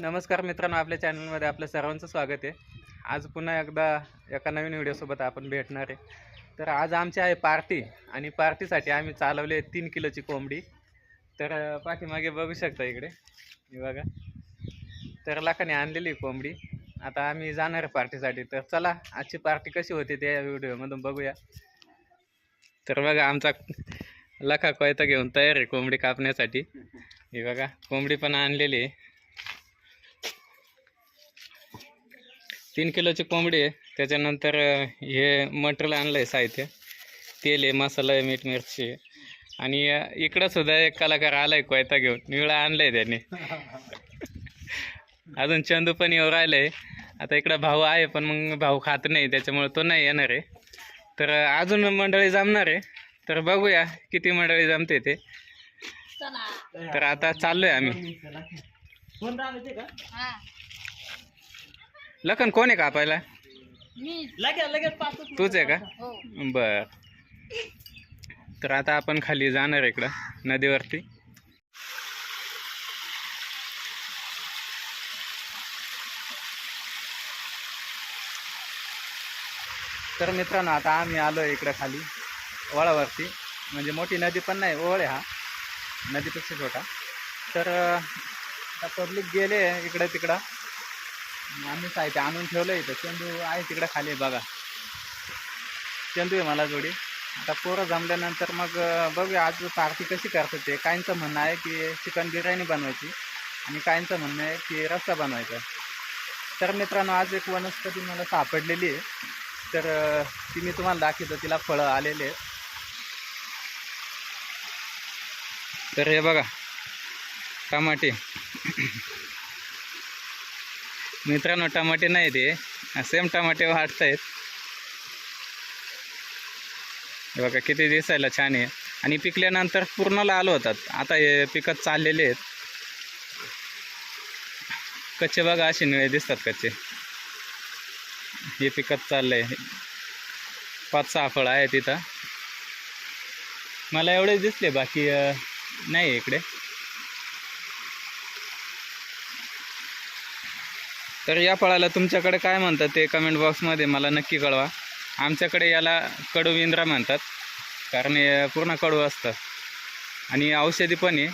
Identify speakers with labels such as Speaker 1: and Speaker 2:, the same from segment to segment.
Speaker 1: नमस्कार मित्रांनो आपल्या चॅनलमध्ये आपल्या सर्वांचं स्वागत आहे. आज पुन्हा एकदा एका नवीन व्हिडिओसोबत आपण भेटणार आहे. तर आज आमची आहे पार्टी आणि पार्टीसाठी आम्ही चालवले तीन किलोची कोंबडी. तर पाठीमागे बघू शकता इकडे. बघा. तर लाखाने आणलेली आहे कोंबडी. आता आम्ही जाणार आहे पार्टीसाठी. तर चला आजची पार्टी कशी होती ते या व्हिडिओमधून बघूया. तर बघा आमचा लखा कोयता घेऊन तयार आहे कोंबडी कापण्यासाठी. हे बघा कोंबडी पण आणलेली आहे. तीन किलोची कोंबडी आहे. त्याच्यानंतर हे मटेरियल आणलं आहे साहित्य. तेल आहे मसाला आहे मीठ मिरची आहे. आणि इकडं सुद्धा एक कलाकार आला आहे कोयता घेऊन. निवळा आणलं आहे त्याने. अजून चंदू पण येऊ राहिलं आहे आता इकडं भाऊ आहे पण मग भाऊ खात नाही त्याच्यामुळे तो नाही येणार आहे. तर अजून मंडळी जमणार आहे. तर बघूया किती मंडळी जमते ते. तर आता चाललोय आम्ही.
Speaker 2: हा.
Speaker 1: लखन कोण आहे कापायला
Speaker 2: मी.
Speaker 1: तूच आहे का?
Speaker 2: हो.
Speaker 1: बर. तर आता आपण खाली जाणार इकडं नदीवरती. तर मित्रांनो आता आम्ही आलो इकडं खाली वळावरती म्हणजे मोठी नदी पण नाही ओळ आहे हा. नदीपेक्षा छोटा. तर पब्लिक गेले इकडं तिकडं. आम्ही साहित्य आणून ठेवलं इथं. चेंदू आहे तिकडं खाली बघा. चेंदू आहे मला जोडी. आता पोरं जमल्यानंतर मग बघूया आज पार्टी कशी करतात ते. काहींचं म्हणणं आहे की चिकन बिर्याणी बनवायची आणि काहींचं म्हणणं आहे की रस्सा बनवायचा. तर मित्रांनो आज एक वनस्पती मला सापडलेली आहे. तर ती मी तुम्हाला दाखवतो. तिला फळं आलेले आहेत. तर हे बघा टमाटे. मित्रांनो टमाटे नाही ते. सेम टमाटे वाटत आहेत बघा किती दिसायला छान आहे. आणि पिकल्यानंतर पूर्ण लाल होतात. आता हे पिकत चाललेले आहेत. कच्चे बघा असे निळे दिसतात कच्चे. हे पिकत चाललंय. पाच सहा फळं आहेत तिथं मला एवढेच दिसले बाकी नाही इकडे. तर या फळाला तुमच्याकडे काय म्हणतात ते कमेंट बॉक्समध्ये मला नक्की कळवा. आमच्याकडे याला कडू विंद्रा म्हणतात. कारण हे पूर्ण कडू असतं आणि औषधी पण आहे.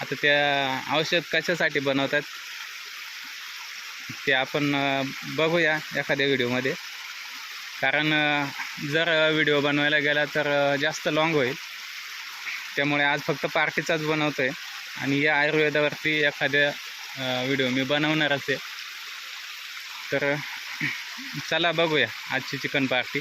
Speaker 1: आता त्या औषध कशासाठी बनवतात ते आपण बघूया एखाद्या व्हिडिओमध्ये कारण जर व्हिडिओ बनवायला गेला तर जास्त लाँग होईल. त्यामुळे आज फक्त पार्टीचाच बनवतो आहे आणि या आयुर्वेदावरती एखाद्या व्हिडिओ मी बनवणारच आहे. तर चला बघूया आजची चिकन पार्टी.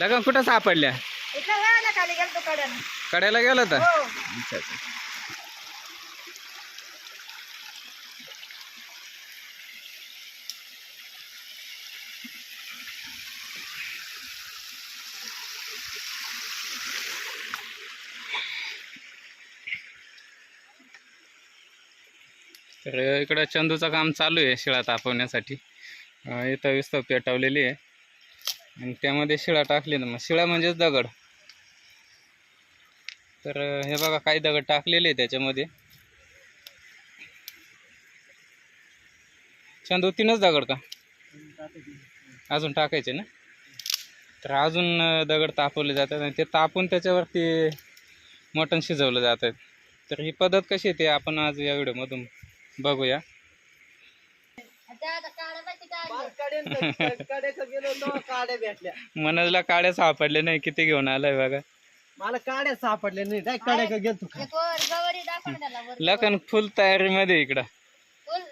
Speaker 1: लगा कुठं सापडल्या? कड्याला गेलं तर
Speaker 2: हो.
Speaker 1: अच्छा अच्छा. तर इकडं चंदूचं काम चालू आहे शिळा तापवण्यासाठी. इथं विस्तव पेटवलेली आहे. आणि त्यामध्ये शिळा टाकली ना मग शिळा म्हणजेच दगड. तर हे बघा काही दगड टाकलेले आहे त्याच्यामध्ये. चंदू तीनच दगड का? अजून टाकायचे ना? तर अजून दगड तापवले जातात आणि ते तापून त्याच्यावरती मटण शिजवलं जातं. तर ही पद्धत कशी आहे ते आपण आज या व्हिडिओमधून बघूया
Speaker 2: आता आता काढा माहिती काय
Speaker 3: गेलो तेव्हा काड्या भेटल्या
Speaker 1: मनोजला काड्या सापडले नाही किती घेऊन आलाय बघा.
Speaker 3: मला काड्या सापडल्या नाही काय काड्या का गेलतो
Speaker 2: एक वर गवारी दाखव ना त्याला वर.
Speaker 1: लखन फुल तयारी मध्ये इकडं.
Speaker 2: फुल.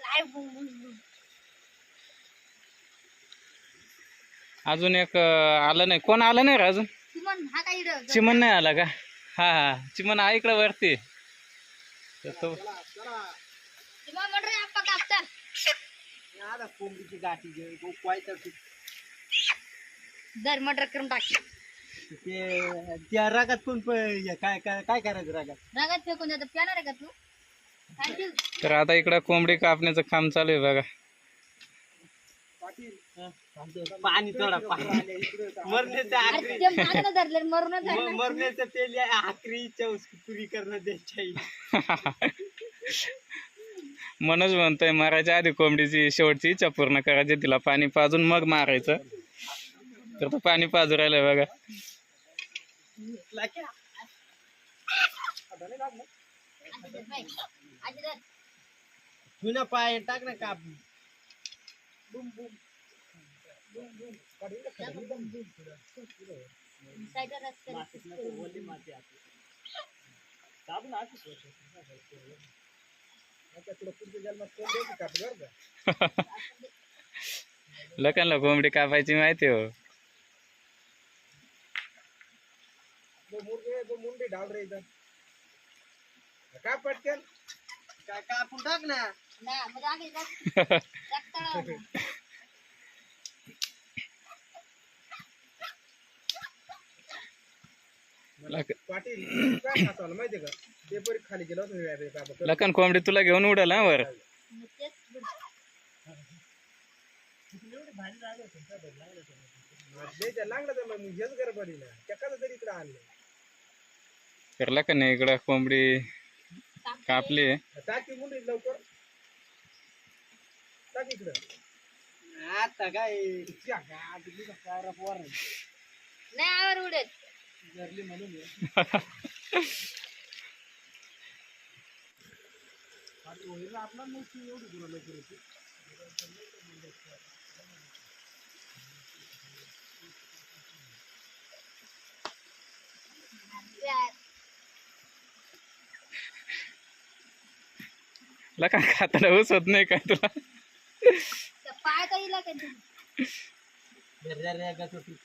Speaker 1: अजून एक अं, आलं नाही. कोण आलं नाही रे अजून?
Speaker 2: चिमण हा काय इकडं
Speaker 1: चिमन नाही आला का? हा हा. चिमन आहे इकडं वरती. तर तो
Speaker 2: चिमण म्हण रे आप्पा कापता
Speaker 3: आता कोंबडीची गाठी ते.
Speaker 2: दर मटर करून टाक.
Speaker 3: ते- त्या रागात कोण प- हे काय काय काय करायचं रागात?
Speaker 2: रगात फेकून देतो. पिणार आहे का तू?
Speaker 1: तर आता इकडं कोंबडी कापण्याचं काम चालू आहे बघा.
Speaker 3: पाणी थोडा पाणी मरण्याचं आखरी
Speaker 2: ते मागं धरले मरूनच
Speaker 3: म-
Speaker 2: जाणार
Speaker 3: मरण्याचं तेल आखरी इच्छा उसकी पुरी करणं द्यायची
Speaker 1: मनोज म्हणतोय मारायच्या आधी कोंबडीची शेवटची इच्छा पूर्ण करायची तिला पाणी पाजून मग मारायचं. तर तो पाणी पाजू राहिलंय बघा.
Speaker 3: पाय टाक ना काप.
Speaker 2: साईडला
Speaker 1: लोकांना कोंबडी कापायची माहिती हो.
Speaker 3: काय काय टाक ना. पाटील काय माहितीये का? ते परी खाली गेलो होतो
Speaker 1: लखन कोंबडी तुला घेऊन उडल हा वर.
Speaker 3: तर
Speaker 1: लखन इकडं? कोंबडी कापली.
Speaker 3: टाकी मुंडी लवकर. टाक इकडं. आता काय?
Speaker 2: नाही आवर उडेल
Speaker 3: धरली म्हणून. आपला मोठी एवढी गुरं लवकर होती
Speaker 1: लखन खाताना ऊस होत नाही का तुला?
Speaker 2: पाय काही का तू
Speaker 3: धर धर धर गं छोटी.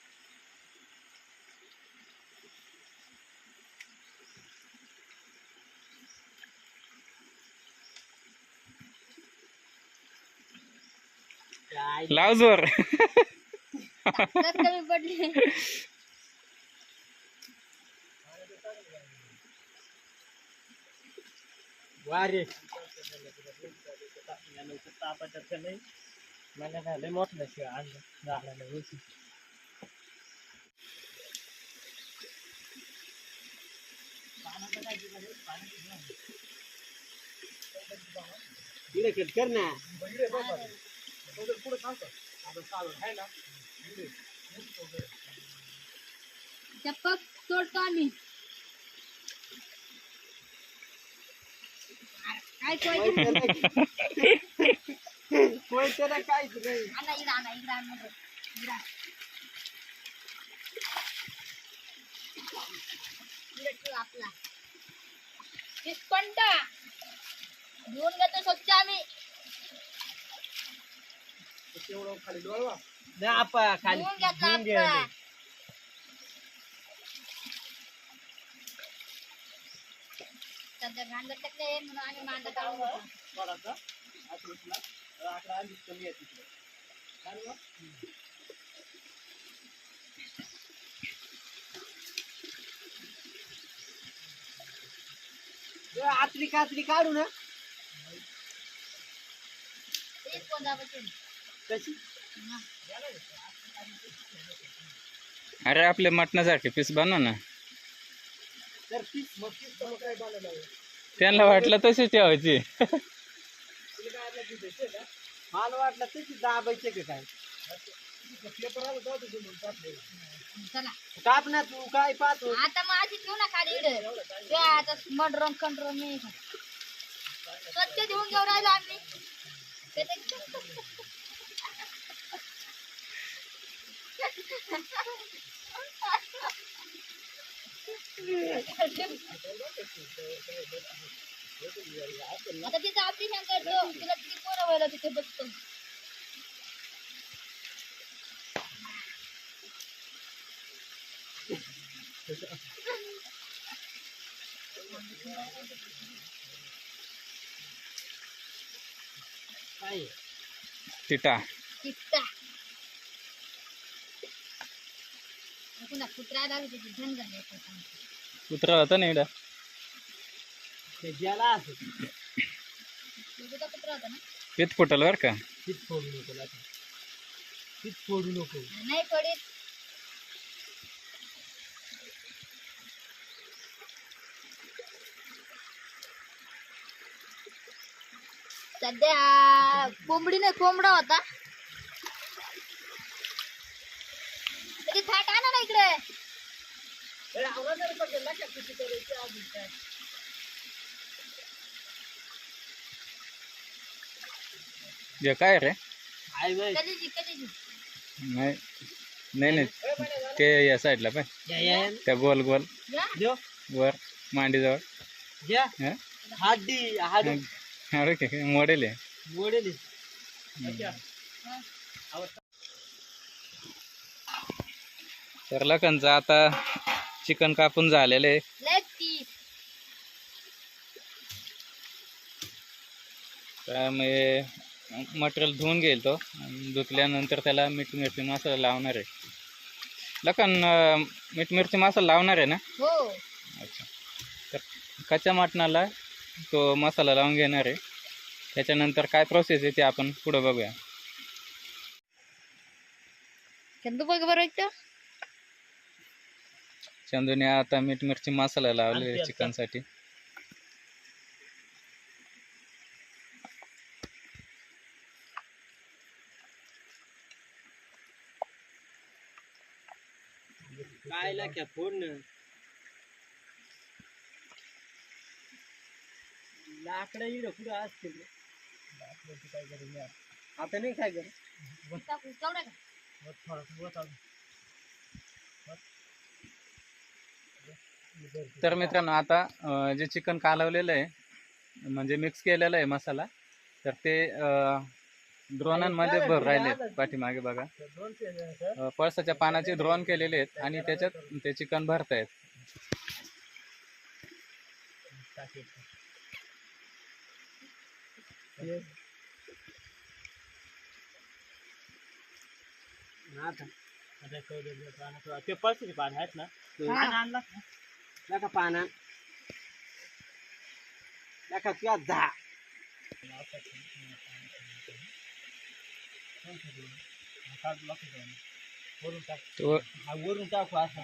Speaker 3: काय
Speaker 1: लाव जोर.
Speaker 2: कमी पडली.
Speaker 3: वारे नाही मला लय मोठं शिवाय आणलं. झाडाला ना
Speaker 2: चप्पक तोडतो आम्ही. काय कोयते?
Speaker 3: कोयत्याला काहीच नाही.
Speaker 2: आणा इकडं आणा इकडं आण मग. इकडं. आण. इकडं ठेव आपला. पिस्पंटा घेऊन घेतो स्वच्छ आम्ही.
Speaker 3: तेवढं खाली डोळवा नाही आपा खाली
Speaker 2: घेऊन घेतला
Speaker 3: घेऊन घे.
Speaker 2: आपला सध्या गांडर टाकले म्हणून आम्ही मांडा काढून घेतो.
Speaker 3: थोडासा असं उचला. आकडा आधीच कमी आहे तिकडे. काय रे बा? ए, आतली कातली काढू ना
Speaker 2: कोंडापासून.
Speaker 3: कशी
Speaker 2: हा.
Speaker 1: अरे आपले मटणासारखे पीस बनव ना? त्यांना वाटलं तशी ठेवायची?
Speaker 3: मला वाटलं तशी दाबायचे का काय.
Speaker 2: चला.
Speaker 3: काप ना तू काय पाहतो?
Speaker 2: आता मग आधी ठेवू ना खाली इकडे. ते आता मडरम कंट्रोल नाही स्वच्छ देऊन घेऊन राहिलो आम्ही. आता तिथं ऑपरेशन करतो तुला किती पोरं व्हायला तिथे बघतो
Speaker 3: काय
Speaker 1: तिटा.
Speaker 2: पुन्हा कुत्रा झाली
Speaker 1: होता ना इकडं?
Speaker 3: ते ज्याला असं.
Speaker 2: तुझा कुत्रा होता ना?
Speaker 1: पित फुटल बरं का?
Speaker 3: तीच फोडू नको लाथा. तीच फोडू नको.
Speaker 2: नाही पडीत सध्या कोंबडीने कोंबडा होता. त्याची थाट आणा ना इकडे।
Speaker 3: अरे आवाज जर पडला का किती करायची अजून काय
Speaker 1: जे काय रे?
Speaker 3: आई बाई.
Speaker 2: कधीची कधीची
Speaker 1: नाही नाही नाही. ते या साईडला पाय.
Speaker 3: या या
Speaker 1: त्या गोल गोल.
Speaker 2: या.
Speaker 3: देव
Speaker 1: वर मांडीजवळ.
Speaker 3: घ्या
Speaker 1: हं?
Speaker 3: हाडी हाडी.
Speaker 1: अरे काय मॉडेल आहे.
Speaker 3: मोडेल
Speaker 1: तर लखनचं आता चिकन कापून झालेलं आहे. त्यामुळे मटेरियल धुवून घेईल तो. धुतल्यानंतर त्याला मीठ मिरची मसाला लावणार आहे. लखन मीठ मिरची मसाला लावणार आहे ना?
Speaker 2: हो.
Speaker 1: अच्छा. तर कच्च्या मटणाला तो मसाला लावून घेणार आहे. त्याच्यानंतर काय प्रोसेस आहे ते आपण पुढं बघूया.
Speaker 2: बघ बरं
Speaker 1: चंदूने आता मीठ मिरची मसाला लावले आहे चिकनसाठी.
Speaker 3: काय लाख्या फोड न लाकडं इकडं कुठं असतील? रे? लाकडाची काय गरज नाही आता. आता नाही काय गरज
Speaker 2: टाकू केवढा का
Speaker 3: वर थोडंसं वर आणू.
Speaker 1: तर मित्रांनो आता जे चिकन कालवलेलं आहे म्हणजे मिक्स केलेलं आहे मसाला तर ते अं, द्रोणांमध्ये भर राहिले पाठीमागे बघा. पळसाच्या पानाचे द्रोण केलेले आहेत आणि त्याच्यात ते चिकन भरतायत
Speaker 3: ते पळसाचे पान आहेत ना Nakapanan. Nakatiada.
Speaker 1: तो
Speaker 3: वरून टाकू असं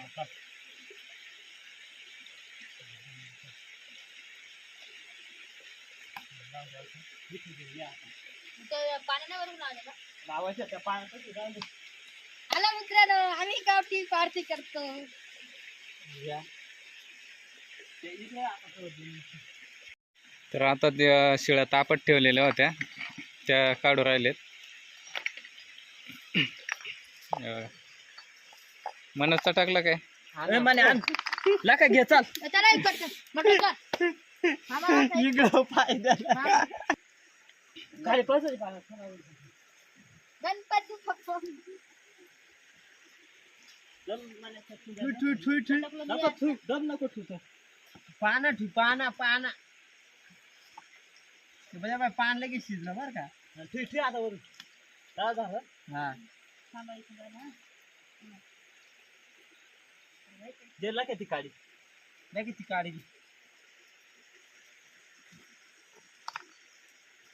Speaker 2: हॅलो मित्रांनो आम्ही गावठी पार्टी करतो
Speaker 1: तर आता त्या शिळ्या तापत ठेवलेल्या होत्या. त्या काढू राहिलेत. मनसचा टाकला काय.
Speaker 3: लाका घे चाल.
Speaker 2: गणपती
Speaker 3: पाना ठू पाना. पाना बाय पान लगेच शिजलं बरं का. ठू ठू आता वरून. जा, जा, हं. हा. दिला का ती काडी? नाही ती काडी?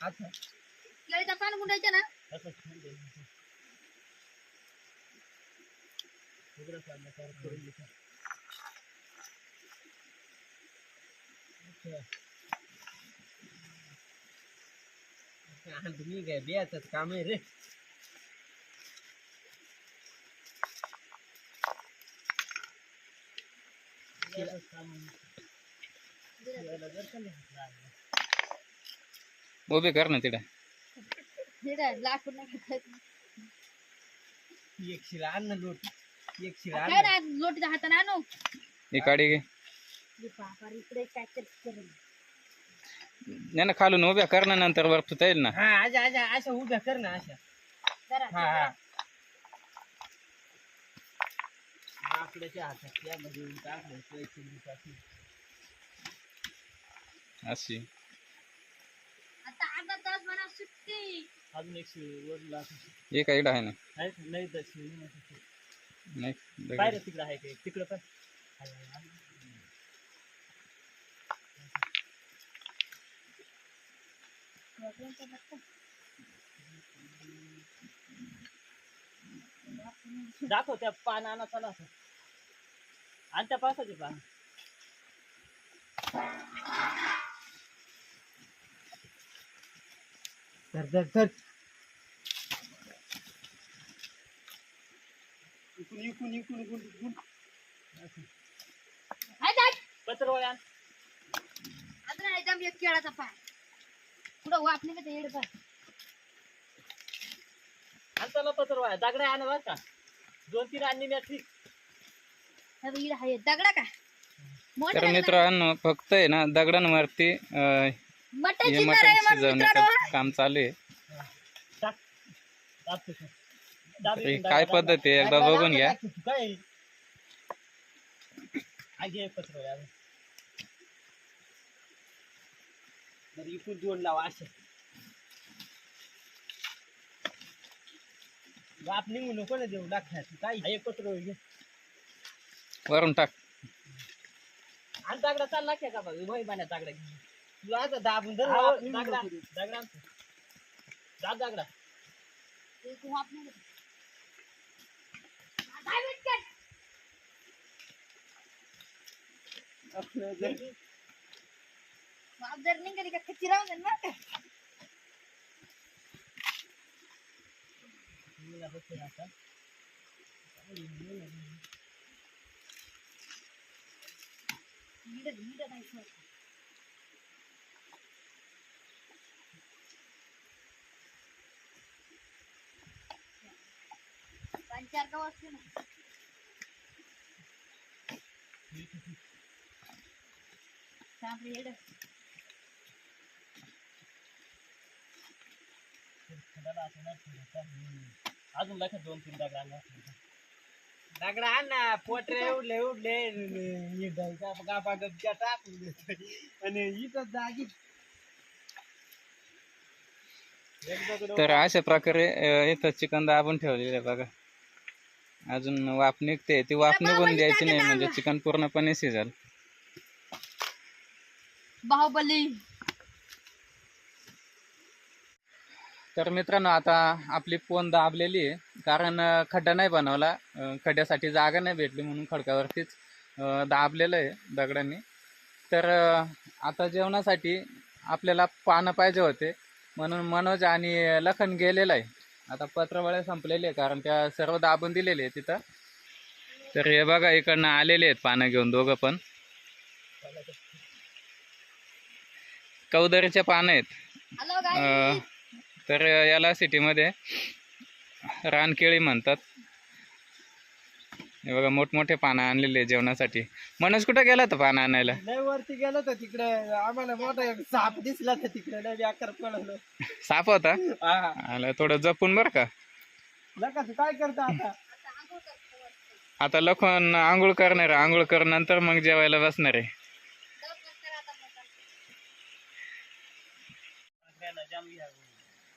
Speaker 3: अच्छा
Speaker 2: केळीचं पान गुंडायचं ना?
Speaker 3: असं छान दे. उघडं काढलं तर करून काय काम आहे रे.
Speaker 1: उभे कर ना
Speaker 2: काय, लाकूड.
Speaker 3: एक शिळा आण ना लोट एक आण
Speaker 2: काय
Speaker 3: ना.
Speaker 2: लोटीच्या हाताने आणू
Speaker 1: ही काडी घे
Speaker 2: इकडे.
Speaker 1: नाही ना खालून उभ्या कर ना नंतर वर तुता येईल ना
Speaker 3: हा अशा उभ्या कर ना अशा हा हा. आकड्याच्या हातात यामध्ये टाकलं.
Speaker 1: अशी
Speaker 2: आता अर्धा तास म्हणा सुट्टी
Speaker 3: अजून एक वर.
Speaker 1: हे आहे ना?
Speaker 3: नाही नाही तिकडं आहे तिकडं पण आहे, आहे. दाखव त्या पान आणा चला. असं आणि त्या पावसाचे पान. धर धर धर. इकून इकून
Speaker 2: नाही एकदम एक केळाचा पाय पुढं ते येड पाय
Speaker 3: आणा बरं का दोन तीन आणली मी ठीक
Speaker 2: हे बघ, इकडं आहे दगडा का मोठा
Speaker 1: तर
Speaker 2: दगडा.
Speaker 1: मित्रांनो फक्त आहे ना दगडांवरती अं,
Speaker 2: मटण
Speaker 1: हे
Speaker 2: आहे मित्रांनो
Speaker 1: शिजवण्याचं काम चालू आहे
Speaker 3: टाक. दाब
Speaker 1: तर ही काय
Speaker 3: दाब,
Speaker 1: पद्धत आहे
Speaker 3: दाब.
Speaker 1: एकदा बघून घ्या
Speaker 3: बरं इकून दोन लावा असे. बाप निघू नको ना देऊ लागतात काय? हा पत्र
Speaker 1: वरून टाक.
Speaker 3: आणि दागडा चालला का बघ वही बाण्यात दागडा घे तुला आता दाबून धर दागडा. दागडा. आणतो. दाब दागडा
Speaker 2: ते तू वापणे का? हा, काय बिटकट? वाप जर नाही कधी का कच्ची राहून जाईल बरं का?
Speaker 3: मला बसू दे आता.
Speaker 2: नीट- नीट नाही सोड. पंचार का वाजते ना सांग रे, येडं.
Speaker 3: हम्म. अजून लक्षात दोन तीन दागडा आणला दागडा आण ना पोटरे उडले उडले. गापा टाकून आणि इथं जागी
Speaker 1: तर अशा प्रकारे इथं चिकन दाबून ठेवलेलं आहे बघा. अजून वाफ निघते. ती वाफ निघून द्यायची नाही म्हणजे चिकन पूर्णपणे शिजेल.
Speaker 2: बाहुबली.
Speaker 1: तर मित्रांनो आता आपली पोन दाबलेली आहे. कारण खड्डा नाही बनवला. खड्ड्यासाठी जागा नाही भेटली म्हणून खडकावरतीच दाबलेलं आहे दगडांनी. तर आता जेवणासाठी आपल्याला पानं पाहिजे होते. म्हणून मनोज आणि लखन गेलेलं आहे. आता पत्रवळे संपलेले आहे कारण त्या सर्व दाबून दिलेले आहे तिथं. तर हे बघा इकडनं आलेले आहेत पानं घेऊन दोघं पण. कौदरीचे पानं आहेत. तर याला सिटीमध्ये रानकेळी म्हणतात. हे बघा मोठमोठे पानं आणलेले जेवणासाठी. मनोज कुठं गेला तर पानं आणायला?
Speaker 3: लय वरती गेलो तर तिकडे. आम्हाला मोठा एक साप दिसला तर तिकडे लय व्याकर पळवलं
Speaker 1: साप होता?
Speaker 3: हा.
Speaker 1: आला थोडं जपून बरं का?
Speaker 3: तू काय करता आता?
Speaker 1: आता लखन आंघोळ करणार आंघोळ कर नंतर मग जेवायला बसणार आहे.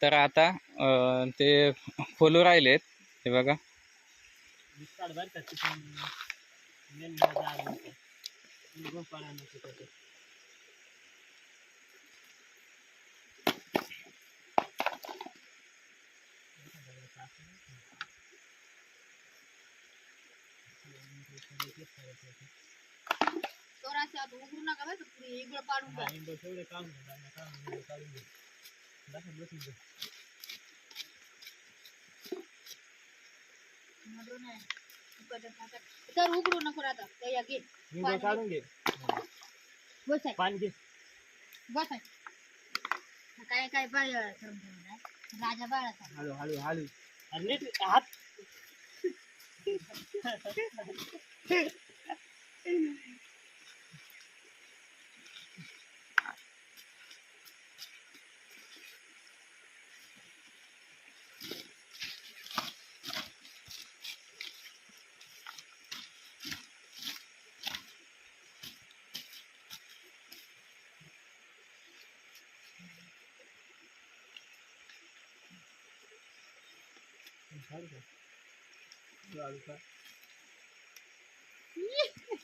Speaker 1: तर आता ते फुलू राहिलेत हे बघा
Speaker 3: काढ बर का तिथून मेन
Speaker 2: आता उघडू नका बरं का, पुढे इगळं पाडून टाक.
Speaker 3: काम.
Speaker 2: तर उघडू नको आता घे.
Speaker 3: काढून घे. पाणी घे.
Speaker 2: काय काय बाळ. राजा बाळाचा
Speaker 3: हळू हळू हळू. अरे नीट हात.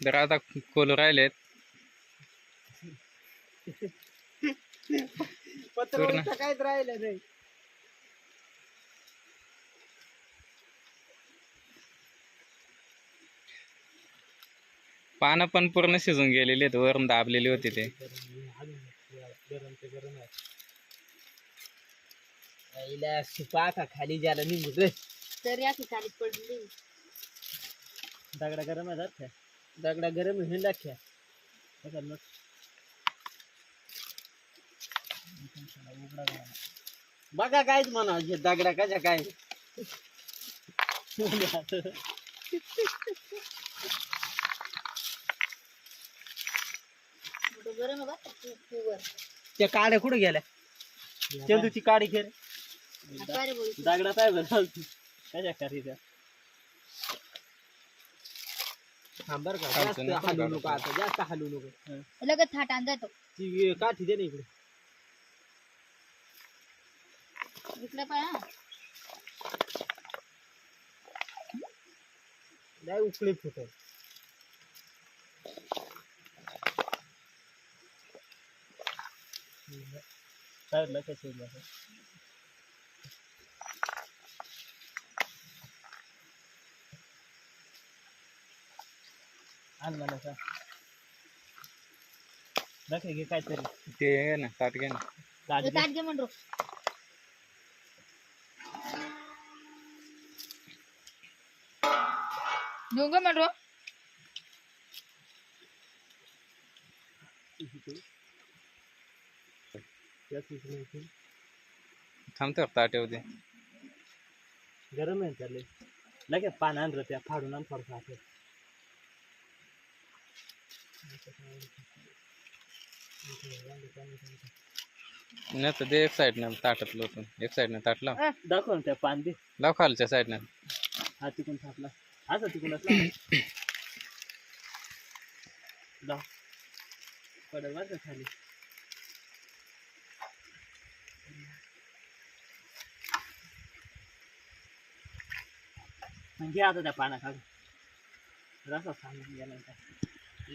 Speaker 1: तर आता कोल राहिलेत. पूर्ण.
Speaker 4: काहीच राहिलं नाही.
Speaker 1: पानं पण पूर्ण शिजून गेलेली आहेत वरून दाबलेली होती ते.
Speaker 4: सुपा का खाली ज्याला निघू
Speaker 2: तरी अशी पडली
Speaker 4: दगडा गरम आहे जात दगडा गरम आहे लाख्या बघा कायच म्हणा दगडा कशा काय
Speaker 2: गरम
Speaker 4: त्या काड्या कुठे गेल्या चंदूची काडी खेळ दगडा काय बरं कशा करी त्या हा बरं का. जास्त
Speaker 1: काढू.
Speaker 4: नको आता जास्त हलू नको.
Speaker 2: लगेच थाट आणता येतो
Speaker 4: ती काठी दे ना इकडे?
Speaker 2: इकडे पाय हा
Speaker 4: लय उकळी फुट साईडला कसं आण मला का दाखव घे काहीतरी.
Speaker 1: ते ना ताट घे ना.
Speaker 4: ताट घे.
Speaker 2: ताट घे म्हणतो म्हणतो.
Speaker 1: थांबतो ताट येऊ दे.
Speaker 4: गरम आहे त्याले. लगे पान आण रे त्या फाडून आण थोडं खात
Speaker 1: नाही तर दे एक साईडनं ताटात लोटून एक साईडनं ताट लाव
Speaker 4: दाखव ना त्या पान दे
Speaker 1: लाव खालच्या साईडनं
Speaker 4: हा तिकून थापला. असं तिकून लाव. पडेल बरं का खाली. म्हणजे आता त्या पाना खाली रसा सांगून गेला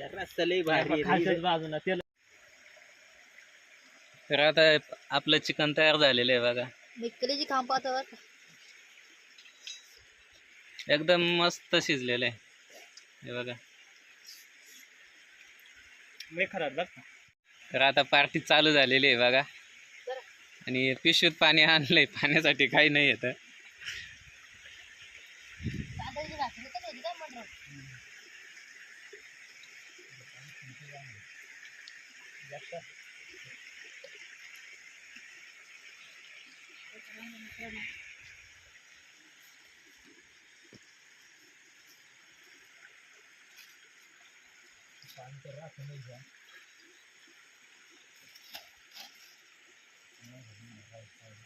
Speaker 4: होता. रस्ता लई भारी खालच्याच बाजूला तेल
Speaker 1: तर आता आपलं चिकन तयार झालेलं आहे बघा.
Speaker 2: मिकडीची खांब पाहतो
Speaker 1: एकदम मस्त शिजलेलं आहे. हे बघा.
Speaker 4: खराब का.
Speaker 1: तर आता पार्टी चालू झालेली आहे बघा. आणि पिशवीत पाणी आणलंय पाण्यासाठी काही नाही येतं.
Speaker 2: lang. Black siya. Saan ka rin
Speaker 3: na dyan? Ano, hindi na kahit tayo.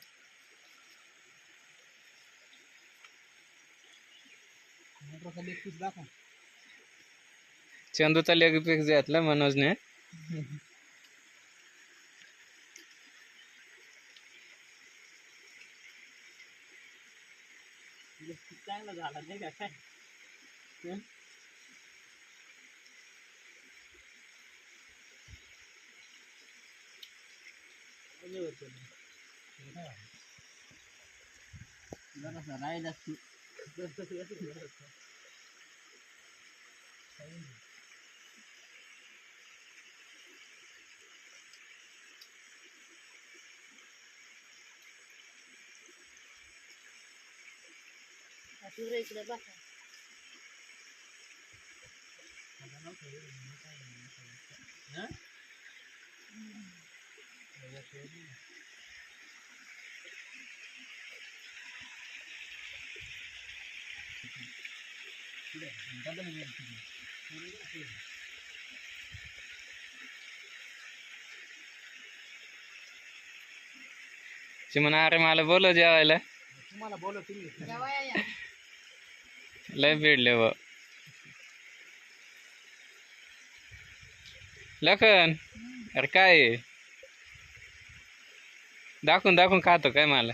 Speaker 3: Ano, sa liquid ba?
Speaker 1: चंदूचा लेग पीस घेतला मनोजने.
Speaker 4: चांगला झाला नाही का? काय? हं? कोणी होतं नाही. जरासा राहिलाच तू.
Speaker 2: पिवळं इकडे बघा
Speaker 4: हं?
Speaker 1: चिमन अरे मला बोलव जेवायला
Speaker 3: तुम्हाला बोलव तुम्ही
Speaker 2: जेवाया या
Speaker 1: लय भेटले व. लखन अरे काय दाखवून दाखवून खातो काय मला?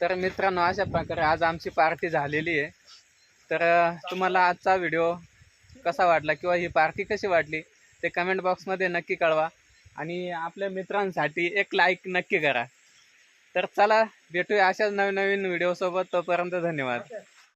Speaker 1: तर मित्रांनो अशा प्रकारे आज आमची पार्टी झालेली आहे. तर तुम्हाला आजचा व्हिडिओ कसा वाटला किंवा ही पार्टी कशी वाटली ते कमेंट बॉक्समध्ये नक्की कळवा. आणि आपल्या मित्रांसाठी एक लाईक नक्की करा. तर चला भेटूया अशाच नवीन नवीन व्हिडिओसोबत तोपर्यंत धन्यवाद.